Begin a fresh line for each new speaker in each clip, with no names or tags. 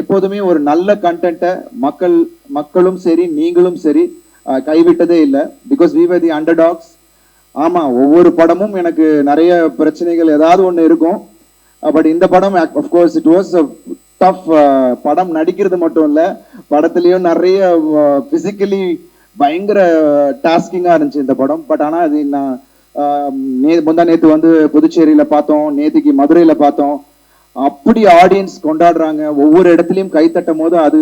எப்போதுமே ஒரு நல்ல கண்டென்ட்டை மக்கள் மக்களும் சரி நீங்களும் சரி கைவிட்டதே இல்லை. பிகாஸ் வி வர் தி அண்டர்டாக்ஸ் ஆமா ஒவ்வொரு படமும் எனக்கு நிறைய பிரச்சனைகள் ஏதாவது ஒன்று இருக்கும். பட் இந்த படம் அஃப்கோர்ஸ் இட் வாஸ் டஃப் படம். நடிக்கிறது மட்டும் இல்லை படத்துலேயும் நிறைய ஃபிசிக்கலி பயங்கர டாஸ்கிங்கா இருந்துச்சு இந்த படம். பட் ஆனா அது நான் ஆஹ், நே முந்தா நேத்து வந்து புதுச்சேரியில பார்த்தோம் நேற்றுக்கு மதுரையில பார்த்தோம். அப்படி ஆடியன்ஸ் கொண்டாடுறாங்க. ஒவ்வொரு இடத்துலயும் கை போது அது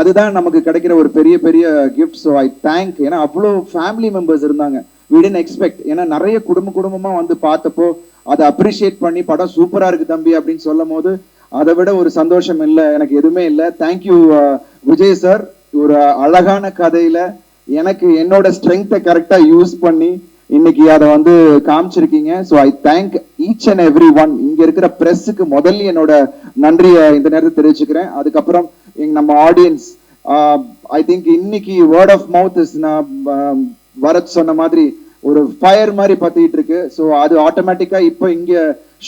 அதுதான் நமக்கு கிடைக்கிற ஒரு பெரிய பெரிய கிஃப்ட் ஸோ ஐ தேங்க் ஏன்னா அவ்வளோ ஃபேமிலி மெம்பர்ஸ் இருந்தாங்க. We didn't எக்ஸ்பெக்ட் ஏன்னா நிறைய குடும்ப குடும்பமாக வந்து பார்த்தப்போ அதை அப்ரிஷியேட் பண்ணி படம் சூப்பராக இருக்கு தம்பி அப்படின்னு சொல்லும் போது அதை விட ஒரு சந்தோஷம் இல்லை. எனக்கு எதுவுமே இல்லை. தேங்க்யூ uh, விஜய் சார் ஒரு அழகான கதையில் எனக்கு என்னோட ஸ்ட்ரென்த்தை கரெக்டாக யூஸ் பண்ணி இன்னைக்கு அதை வந்து காமிச்சிருக்கீங்க. So I thank each and every one இங்க இருக்கிற பிரஸ்ஸுக்கு முதல்ல என்னோட நன்றியை இந்த நேரத்தில் தெரிவிச்சுக்கிறேன். அதுக்கப்புறம் எங்க நம்ம ஆடியன்ஸ் ஐ திங்க் இன்னைக்கு வேர்ட் ஆஃப் மவுத் இஸ் நான் வரத் சொன்ன மாதிரி ஒரு ஃபயர் மாதிரி பத்திட்டு இருக்கு. ஸோ அது ஆட்டோமேட்டிக்கா இப்போ இங்க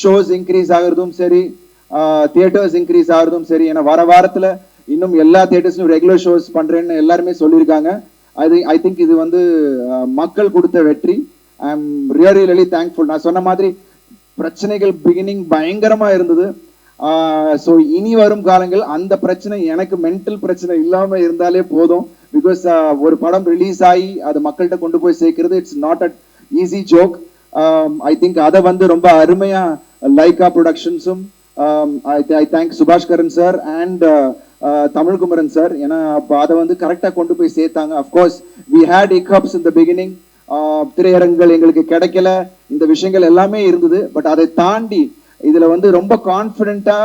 ஷோஸ் இன்க்ரீஸ் ஆகுறதும் சரி தியேட்டர்ஸ் இன்க்ரீஸ் ஆகுறதும் சரி. ஏன்னா வர வாரத்துல இன்னும் எல்லா தியேட்டர்ஸ்லையும் ரெகுலர் ஷோஸ் பண்றேன்னு எல்லாருமே சொல்லியிருக்காங்க. அது ஐ திங்க் இது வந்து மக்கள் கொடுத்த வெற்றி. I am really really thankful நான் சொன்ன மாதிரி பிரச்சனைகள் பிகினிங் பயங்கரமா இருந்தது. ஸோ இனி வரும் காலங்கள் அந்த பிரச்சனை எனக்கு மென்டல் பிரச்சனை இல்லாம இருந்தாலே போதும். பிகாஸ் ஒரு படம் ரிலீஸ் ஆகி அது மக்கள்கிட்ட கொண்டு போய் சேர்க்கிறது it's not at easy joke I think அதை வந்து ரொம்ப அருமையா Lyca ப்ரொடக்ஷன்ஸும் I thank Subaskaran sir and Tamilkumaran sir ஏன்னா அப்போ அதை வந்து கரெக்டாக கொண்டு போய் சேர்த்தாங்க. அஃப்கோர்ஸ் வி ஹேட் இக்கப்ஸ் இந்த பிகினிங் திரையரங்குகள் எங்களுக்கு கிடைக்கல. இந்த விஷயங்கள் எல்லாமே இருந்தது. பட் அதை தாண்டி இதுல வந்து ரொம்ப கான்பிடண்டா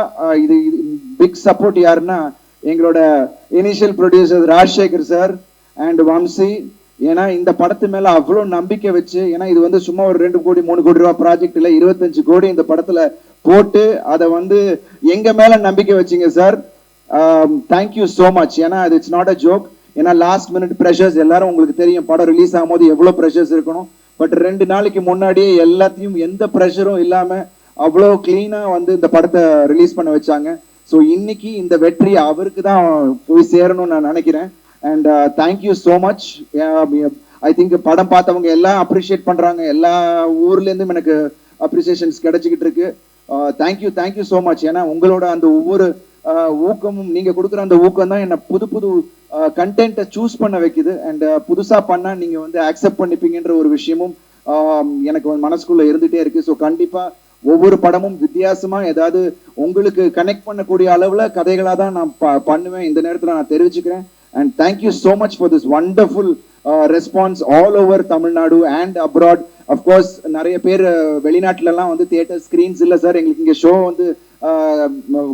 இது பிக் சப்போர்ட் யாருன்னா எங்களோட initial producer Rajasekhar sir and Vamsi. ஏன்னா இந்த படத்து மேல அவ்வளோ நம்பிக்கை வச்சு ஏன்னா இது வந்து சும்மா ஒரு ரெண்டு கோடி மூணு கோடி ரூபா ப்ராஜெக்ட் இருபத்தஞ்சு கோடி இந்த படத்துல போட்டு அதை வந்து எங்க மேல நம்பிக்கை வச்சீங்க சார் தேங்க்யூ ஸோ மச் ஏன்னா அது இட்ஸ் நாட் அ ஜோக் ஏன்னா லாஸ்ட் மினிட் ப்ரெஷர்ஸ் எல்லாரும் உங்களுக்கு தெரியும் படம் ரிலீஸ் ஆகும்போது எவ்வளோ ப்ரெஷர்ஸ் இருக்கணும். பட் ரெண்டு நாளைக்கு முன்னாடியே எல்லாத்தையும் எந்த ப்ரெஷரும் இல்லாமல் அவ்வளோ க்ளீனாக வந்து இந்த படத்தை ரிலீஸ் பண்ண வச்சாங்க. ஸோ இன்னைக்கு இந்த வெற்றி அவருக்கு தான் போய் சேரணும்னு நான் நினைக்கிறேன். And thank you so much I think படம் பார்த்தவங்க எல்லாம் அப்ரிஷியேட் பண்ணுறாங்க எல்லா ஊர்லேருந்தும் எனக்கு அப்ரிசியேஷன்ஸ் கிடைச்சிக்கிட்டு இருக்கு. தேங்க்யூ தேங்க்யூ ஸோ மச் ஏன்னா உங்களோட அந்த ஒவ்வொரு uh, ஊக்கமும் நீங்கள் கொடுக்குற அந்த ஊக்கம் தான் என்னை புது புது கண்டென்ட்டை சூஸ் பண்ண வைக்குது. அண்ட் புதுசாக பண்ணால் நீங்கள் வந்து அக்செப்ட் பண்ணிப்பீங்கன்ற ஒரு விஷயமும் எனக்கு வந்து இருந்துகிட்டே இருக்குது ஸோ கண்டிப்பாக ஒவ்வொரு படமும் வித்தியாசமாக ஏதாவது உங்களுக்கு கனெக்ட் பண்ணக்கூடிய அளவில் கதைகளாக தான் நான் ப- பண்ணுவேன். இந்த நேரத்தில் நான் தெரிவிச்சுக்கிறேன். And thank you so much for this wonderful response all over Tamil Nadu and abroad of course நிறைய பேர் வெளிநாட்டிலலாம் வந்து தியேட்டர் ஸ்க்ரீன்ஸ் இல்லை சார். எங்களுக்கு இங்கே ஷோ வந்து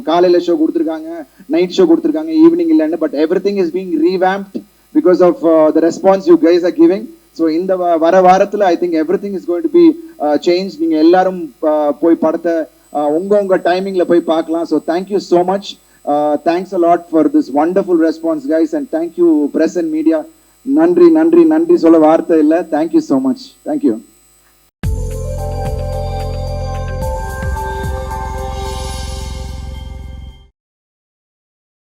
காலையில ஷோ கொடுத்துருக்காங்க நைட் ஷோ கொடுத்துருக்காங்க ஈவினிங் இல்லைன்னு but everything is being revamped because of the response you guys are giving so இந்த வ- வர வாரத்துல I think everything is going to be change நீங்க எல்லாரும் போய் படத்தை உங்க உங்க டைமிங்ல போய் பார்க்கலாம். So thank you so much thanks a lot for this wonderful response guys and thank you press and media நன்றி நன்றி நன்றி சொல்ல வார்த்தை இல்லை. Thank you so much thank you